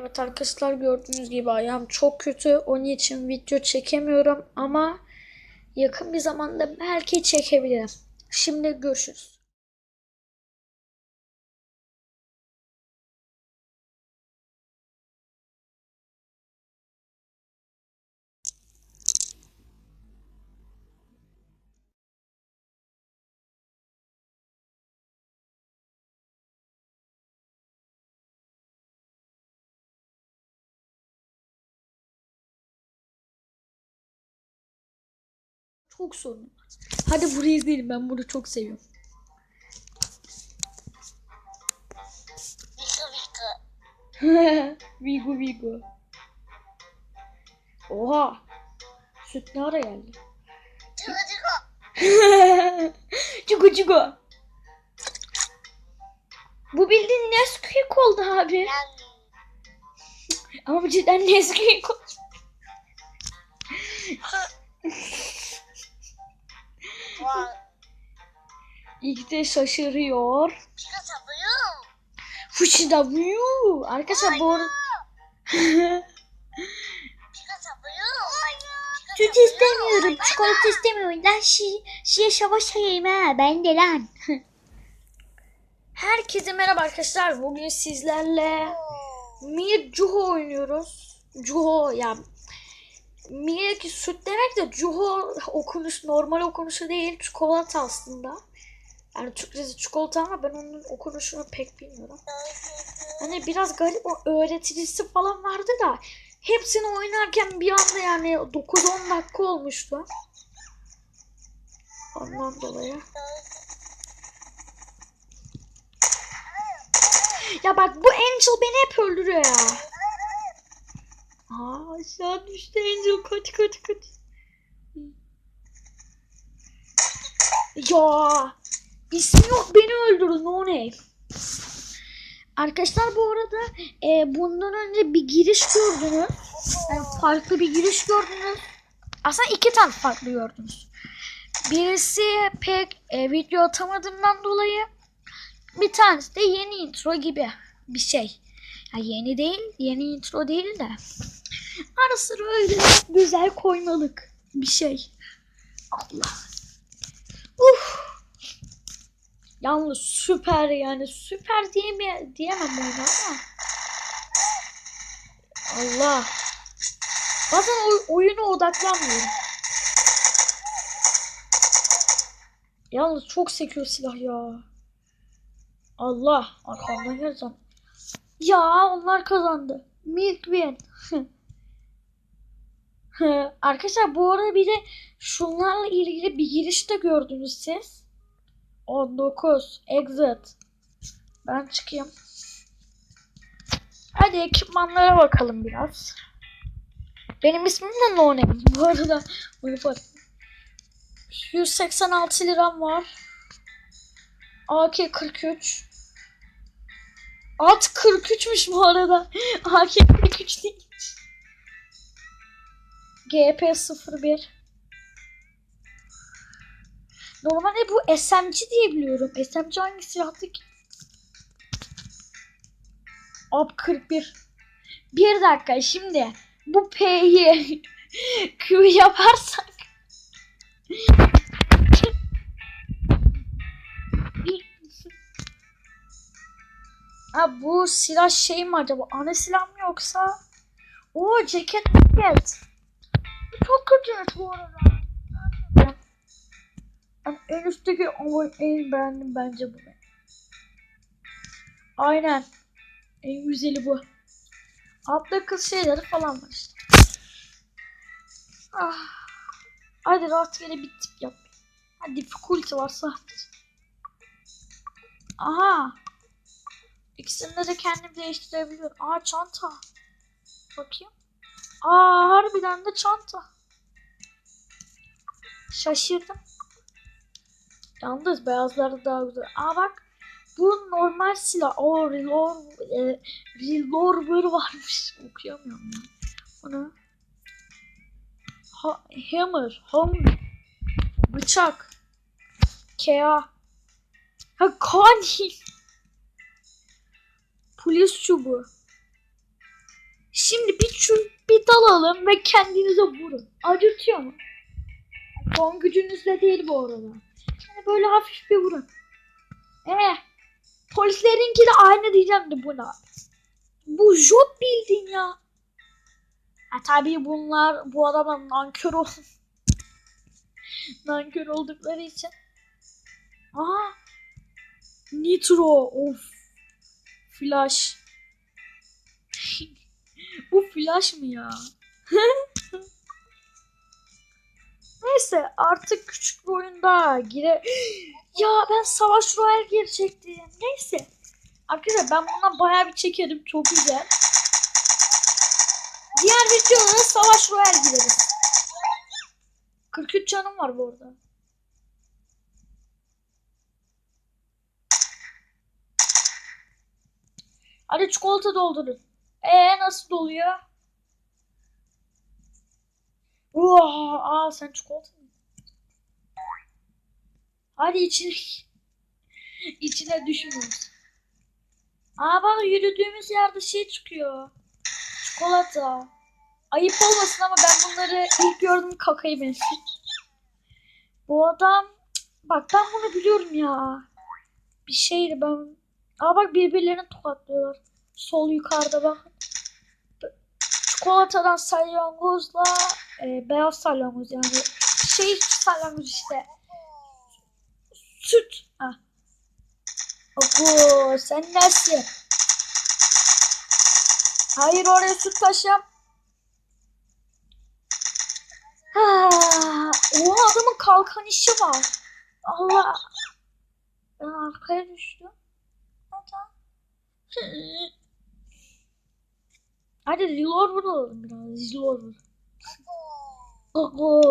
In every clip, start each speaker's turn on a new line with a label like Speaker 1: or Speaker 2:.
Speaker 1: Evet arkadaşlar gördüğünüz gibi ayağım çok kötü. Onun için video çekemiyorum ama yakın bir zamanda belki çekebilirim. Şimdi görüşürüz. Çok sorun. Hadi burayı izleyelim. Ben bunu çok seviyorum. Vigo Vigo. Oha. Süt ne ara geldi?
Speaker 2: Çıkı çıkı.
Speaker 1: Çuku çuku. Bu bildiğin Nesquik oldu abi. Ama bu cidden Nesquik oldu. İlk de şaşırıyor. Fushida Vuyu. Arkadaşlar bu arada...
Speaker 3: Süt istemiyorum. Çikolata istemiyorum. Lan şi, şiye şavaş hayayım ha. Ben de lan.
Speaker 1: Herkese merhaba arkadaşlar. Bugün sizlerle Mia Juho oynuyoruz. Juho ya Mia ki süt demek de Juho okunuş normal okunuşu değil çikolata aslında. Yani Türkçesi çikolata ama ben onun okunuşunu pek bilmiyorum. Hani biraz garip o öğreticisi falan vardı da hepsini oynarken bir anda yani 9-10 dakika olmuştu. Ondan dolayı. Ya bak bu Angel beni hep öldürüyor ya. Aa aşağı düştü Angel kaç kaç kaç. Ya ismi yok beni öldürdü no name. Arkadaşlar bu arada e, bundan önce bir giriş gördünüz. Yani farklı bir giriş gördünüz. Aslında iki tane farklı gördünüz. Birisi pek e, video atamadığımdan dolayı bir tanesi de yeni intro gibi bir şey. Ya yeni değil, yeni intro değil de. Ara sıra öyle güzel koymalık bir şey. Allah. Uf. Yalnız süper yani süper diyeme diyemem bunu ama. Allah. Bazen oy- oyuna odaklanmıyorum. Yalnız çok sekiyor silah ya. Allah arkamdan geleceğim. Ya onlar kazandı. Milk win. Arkadaşlar bu arada bir de şunlarla ilgili bir giriş de gördünüz siz. 19 exit. Ben çıkayım. Hadi ekipmanlara bakalım biraz. Benim ismim de No. Bu arada bunu fark 186 liram var. AK-43. At 43'müş bu arada. AK-43 değil. GP01. Normalde bu SMG diye biliyorum. SMG hangi silahtı ki? Op 41. Bir dakika şimdi bu P'yi Q yaparsak Ha bu silah şey mi acaba? Ana silah mı yoksa? O ceket ceket. Çok kötüymüş bu arada. En üstteki en beğendim bence bunu. Aynen. En güzeli bu. Altta kız şeyleri falan var işte. Ah. Hadi rastgele bir tip yap. Hadi difficulty varsa. Aha. İkisini de kendim değiştirebiliyorum. Aa çanta. Bakayım. Aa harbiden de çanta. Şaşırdım. Yalnız beyazları daha güzel. Aa bak. Bu normal silah. O revolver, e, revolver varmış. Okuyamıyorum ya. Bunu. Ha, hammer. Hammer. Bıçak. Kea. Ha kani. Polis çubuğu. Şimdi bir çu- bir dal alın ve kendinize vurun. Acıtıyor mu? Son gücünüzle değil bu arada. Yani böyle hafif bir vurun. Eh. Polislerinki de aynı diyeceğim de buna. Bu job bildin ya. Ha tabii bunlar bu adamın nankör ol nankör oldukları için. Aa. Nitro of. Flash. bu flash mı ya? Neyse artık küçük bir oyunda gire... Ya ben Savaş Royal girecektim. Neyse. Arkadaşlar ben bundan bayağı bir çekerim. Çok güzel. Diğer videoda Savaş Royal gireriz. 43 canım var bu arada. Hadi çikolata doldurun. Ee nasıl doluyor? Oha, aa sen çikolata mı? Hadi içine içine düşmüyoruz. Aa bak yürüdüğümüz yerde şey çıkıyor. Çikolata. Ayıp olmasın ama ben bunları ilk gördüm kakayı benziyor. Bu adam bak ben bunu biliyorum ya. Bir şeydi ben. Aa bak birbirlerini tokatlıyorlar. Sol yukarıda bak. Çikolatadan salyangozla e, beyaz salyangoz yani şey salyangoz işte. Süt. Ha. Oku sen nesin? Hayır oraya süt taşıyam. Ha, o adamın kalkan işi var. Allah. Ben arkaya düştüm. Hadi. Hadi reload vuralım biraz. Reload vur. Oho.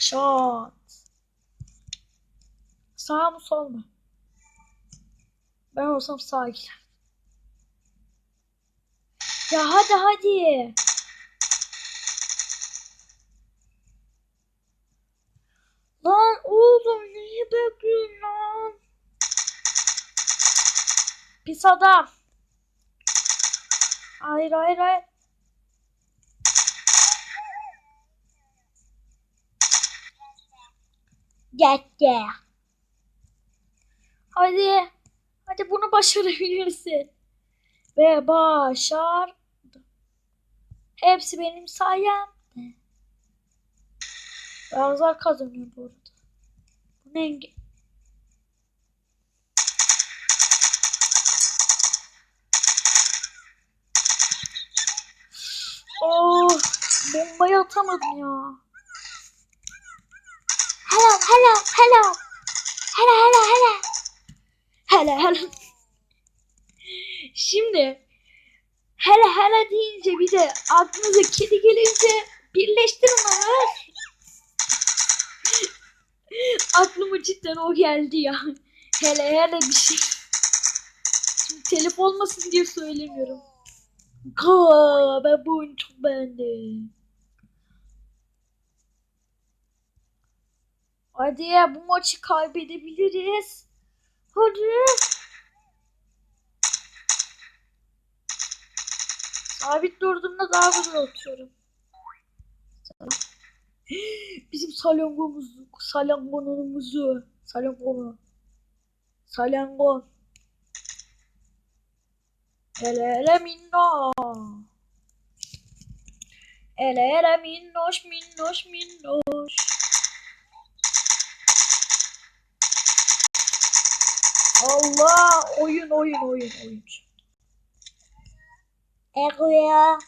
Speaker 1: Şat. Sağ mı sol mu? Ben olsam sağa gider. Ya hadi hadi. Lan oğlum neyi bekliyorsun lan? Pis adam. Hayır hayır hayır.
Speaker 3: Gitti.
Speaker 1: Hadi. Hadi bunu başarabilirsin. Ve başar. Hepsi benim sayemde. Beyazlar kazanıyor bu arada. Bu ne enge- Oh, bombayı atamadım ya.
Speaker 3: Hello, hello, hello. Hello, hello, hello.
Speaker 1: Hele hele. Şimdi hele hele deyince bir de aklınıza kedi gelince birleştirin onu. Aklıma cidden o geldi ya. Hele hele bir şey. Şimdi telif olmasın diye söylemiyorum. Kaa, ben bu oyunu çok beğendim. Hadi ya bu maçı kaybedebiliriz. Hadi. Sabit durduğumda daha güzel oturuyorum. Bizim salyangomuz, salyangonumuzu, salyangonu, salyangon. Ele ele minno. Ele ele minnoş minnoş minnoş. Allah oyun oyun oyun oyun.
Speaker 3: Ego ya.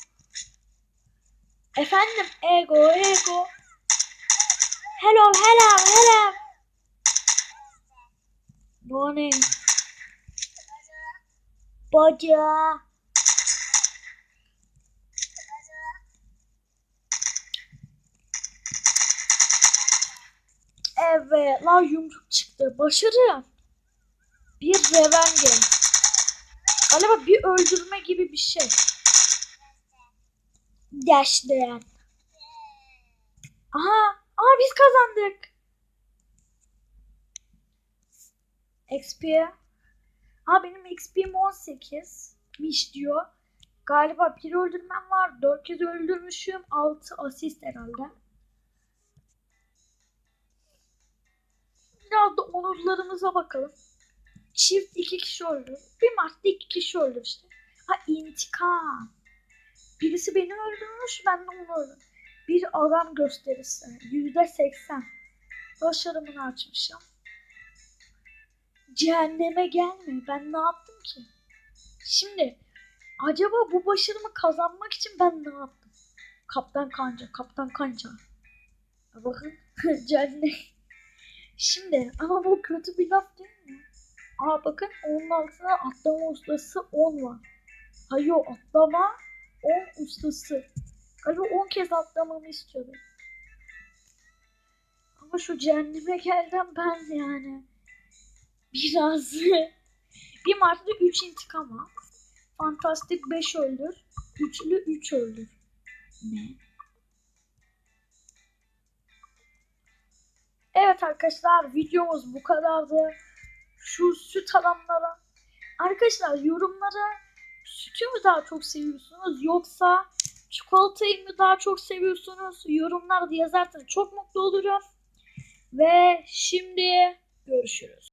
Speaker 1: Efendim ego ego. Hello hello hello. Morning.
Speaker 3: Baca.
Speaker 1: Evet la yumruk çıktı. Başarı. Bir revenge. Galiba bir öldürme gibi bir şey.
Speaker 3: Dayan.
Speaker 1: Aha. Aa biz kazandık. XP. Aa benim XP'm 18. miş diyor. Galiba bir öldürmem var. Dört kez öldürmüşüm. Altı asist herhalde. Biraz da onurlarımıza bakalım. Çift iki kişi öldü. Bir maçta iki kişi öldü işte. Ha intikam. Birisi beni öldürmüş ben de onu öldürdüm. Bir adam gösterisi. Yüzde seksen. Başarımını açmışım. Cehenneme gelme. Ben ne yaptım ki? Şimdi acaba bu başarımı kazanmak için ben ne yaptım? Kaptan Kanca, Kaptan Kanca. Bakın cehennem. Şimdi ama bu kötü bir laf değil? Aa bakın onun altına atlama ustası 10 var. Hayır atlama 10 ustası. Galiba 10 kez atlamamı istiyordu. Ama şu cehenneme geldim ben yani. Biraz. bir Mart'ta 3 intikam var. Fantastik 5 öldür. Üçlü 3 öldür. Ne? Evet arkadaşlar videomuz bu kadardı. Şu süt alanlara. Arkadaşlar yorumlara sütü mü daha çok seviyorsunuz yoksa çikolatayı mı daha çok seviyorsunuz? Yorumlarda yazarsanız çok mutlu olurum. Ve şimdi görüşürüz.